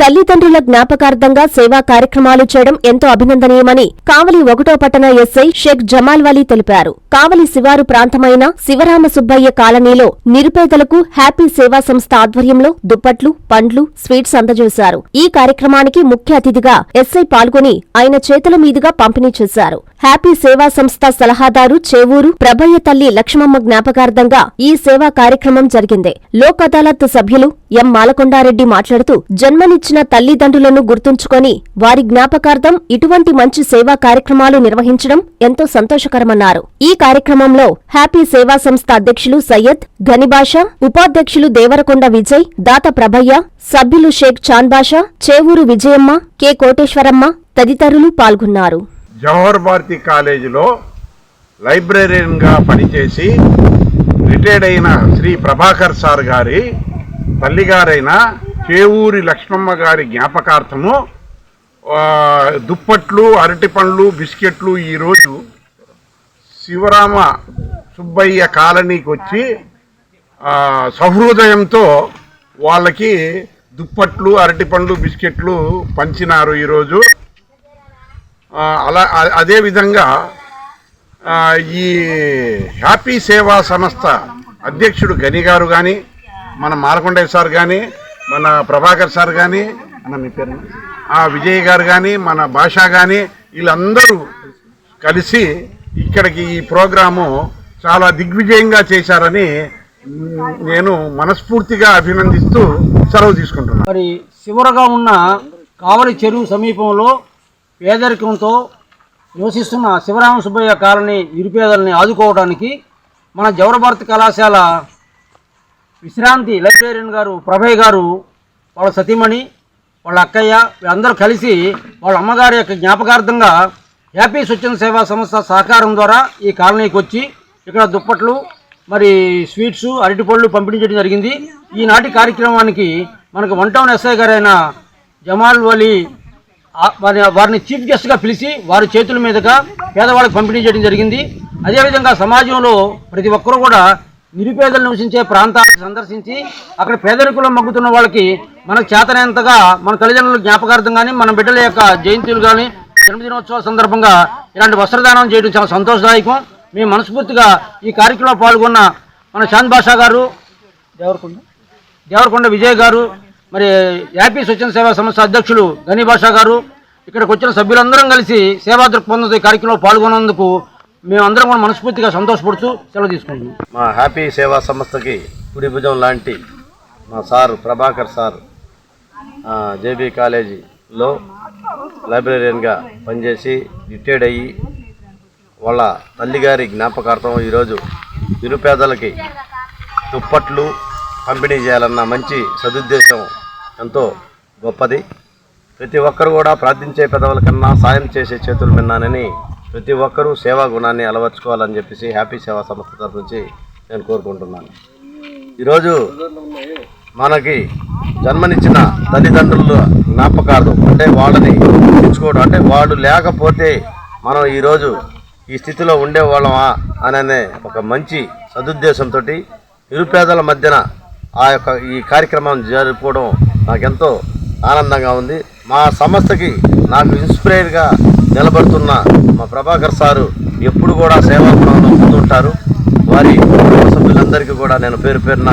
తల్లిదండ్రుల జ్ఞాపకార్థంగా సేవా కార్యక్రమాలు చేయడం ఎంతో అభినందనీయమని కావలి ఒకటో పట్టణ ఎస్ఐ షేక్ జమాల్ వలీ తెలిపారు. కావలి శివారు ప్రాంతమైన శివరామ సుబ్బయ్య కాలనీలో నిరుపేదలకు హ్యాపీ సేవా సంస్థ ఆధ్వర్యంలో దుప్పట్లు పండ్లు స్వీట్స్ అందజేశారు. ఈ కార్యక్రమానికి ముఖ్య అతిథిగా ఎస్ఐ పాల్గొని ఆయన చేతుల మీదుగా పంపిణీ చేశారు. హ్యాపీ సేవా సంస్థ సలహాదారు చేవూరు ప్రభయ్య తల్లి లక్ష్మమ్మ జ్ఞాపకార్థంగా ఈ సేవా కార్యక్రమం జరిగింది. లోక్ అదాలత్ సభ్యులు ఎం మాలకొండారెడ్డి మాట్లాడుతూ జన్మనిచ్చి జన్మనిచ్చిన తల్లిదండ్రులను గుర్తుంచుకొని వారి జ్ఞాపకార్థం ఇటువంటి మంచి సేవా కార్యక్రమాలు నిర్వహించడం ఎంతో సంతోషకరమన్నారు. ఈ కార్యక్రమంలో హ్యాపీ సేవా సంస్థ అధ్యక్షులు సయ్యద్ ఘనిబాషా ఉపాధ్యక్షులు దేవరకొండ విజయ్ దాత ప్రభయ్య సభ్యులు షేక్ చాన్బాషా చేవూరు విజయమ్మ కె కోటేశ్వరమ్మ తదితరులు పాల్గొన్నారు. జవహర్ భారతి కాలేజీలో లైబ్రరీయన్గా పనిచేసి రిటైర్డ్ అయిన శ్రీ ప్రభాకర్ సార్ గారి తల్లిగారైన కేవూరి లక్ష్మమ్మ గారి జ్ఞాపకార్థము దుప్పట్లు దుప్పట్లు అరటిపండ్లు బిస్కెట్లు ఈరోజు శివరామ సుబ్బయ్య కాలనీకి వచ్చి సహృదయంతో వాళ్ళకి దుప్పట్లు అరటిపండ్లు బిస్కెట్లు పంచినారు ఈరోజు అలా అదేవిధంగా ఈ హ్యాపీ సేవా సంస్థ అధ్యక్షుడు గని గారు కానీ మన మాలకొండయ్య సార్ కానీ మన ప్రభాకర్ సార్ కానీ అన్న మీ పేరు? ఆ విజయ్ గారు కానీ మన భాష కానీ వీళ్ళందరూ కలిసి ఇక్కడికి ఈ ప్రోగ్రాము చాలా దిగ్విజయంగా చేశారని నేను మనస్ఫూర్తిగా అభినందిస్తూ సెలవు తీసుకుంటున్నాను మరి చివరగా ఉన్న కావలి చెరువు సమీపంలో పేదరికంతో నివసిస్తున్న శివరామ సుబ్బయ్య కాలనీ నిరుపేదల్ని ఆదుకోవడానికి మన జవరభారతి కళాశాల విశ్రాంతి లైబ్రేరియన్ గారు ప్రభయ్ గారు వాళ్ళ సతీమణి వాళ్ళ అక్కయ్య వీళ్ళందరూ కలిసి వాళ్ళ అమ్మగారి యొక్క జ్ఞాపకార్థంగా హ్యాపీ స్వచ్ఛంద సేవా సంస్థ సహకారం ద్వారా ఈ కాలనీకి వచ్చి ఇక్కడ దుప్పట్లు మరి స్వీట్స్ అరటిపళ్ళు పంపిణీ చేయడం జరిగింది. ఈనాటి కార్యక్రమానికి మనకు వన్ టౌన్ ఎస్ఐ గారైన జమాల్ వలీ వారి వారిని చీఫ్ గెస్ట్గా పిలిచి వారి చేతుల మీదుగా పేదవాళ్ళకి పంపిణీ చేయడం జరిగింది. అదేవిధంగా సమాజంలో ప్రతి ఒక్కరూ కూడా నిరుపేదలు నివసించే ప్రాంతాలను సందర్శించి అక్కడ పేదరికంలో మగ్గుతున్న వాళ్ళకి మనకు చేతనైనంతగా మన తల్లిదండ్రుల జ్ఞాపకార్థం కానీ మన బిడ్డల యొక్క జయంతులు కానీ జన్మదినోత్సవాల సందర్భంగా ఇలాంటి వస్త్రదానం చేయడం చాలా సంతోషదాయకం. మేము మనస్ఫూర్తిగా ఈ కార్యక్రమంలో పాల్గొన్న మన చాంద్ బాషా గారు దేవరకొండ. దేవరకొండ విజయ్ గారు మరి యాపీ స్వచ్ఛంద సేవా సంస్థ అధ్యక్షులు గని భాషా గారు ఇక్కడికి వచ్చిన సభ్యులందరం కలిసి సేవా దృక్పథంతో ఈ కార్యక్రమంలో పాల్గొన్నందుకు మేమందరం కూడా మనస్ఫూర్తిగా సంతోషపడుతూ సెలవు తీసుకుంటున్నాం. మా హ్యాపీ సేవా సంస్థకి కుడి భుజం లాంటి మా సార్ ప్రభాకర్ సార్ జేబీ కాలేజీలో లైబ్రరీయన్గా పనిచేసి రిటైర్డ్ అయ్యి వాళ్ళ తల్లిగారి జ్ఞాపకార్థం ఈరోజు నిరుపేదలకి దుప్పట్లు పంపిణీ చేయాలన్న మంచి సదుద్దేశం ఎంతో గొప్పది. ప్రతి ఒక్కరు కూడా ప్రార్థించే పెదవుల కన్నా సాయం చేసే చేతులు మిన్నానని ప్రతి ఒక్కరూ సేవా గుణాన్ని అలవర్చుకోవాలని చెప్పేసి హ్యాపీ సేవా సంస్థ తరఫు నుంచి నేను కోరుకుంటున్నాను. ఈరోజు మనకి జన్మనిచ్చిన తల్లిదండ్రుల జ్ఞాపకార్థం అంటే వాళ్ళని తెచ్చుకోవడం అంటే వాళ్ళు లేకపోతే మనం ఈరోజు ఈ స్థితిలో ఉండేవాళ్ళమా అనే ఒక మంచి సదుద్దేశంతో నిరుపేదల మధ్యన ఆ యొక్క ఈ కార్యక్రమం జరుపుకోవడం నాకెంతో ఆనందంగా ఉంది. మా సంస్థకి నాకు ఇన్స్పైర్గా నిలబడుతున్న మా ప్రభాకర్ సారు ఎప్పుడు కూడా సేవాగుణంలో ముందుంటారు. వారి కుటుంబ సభ్యులందరికీ కూడా నేను పేరు పేరున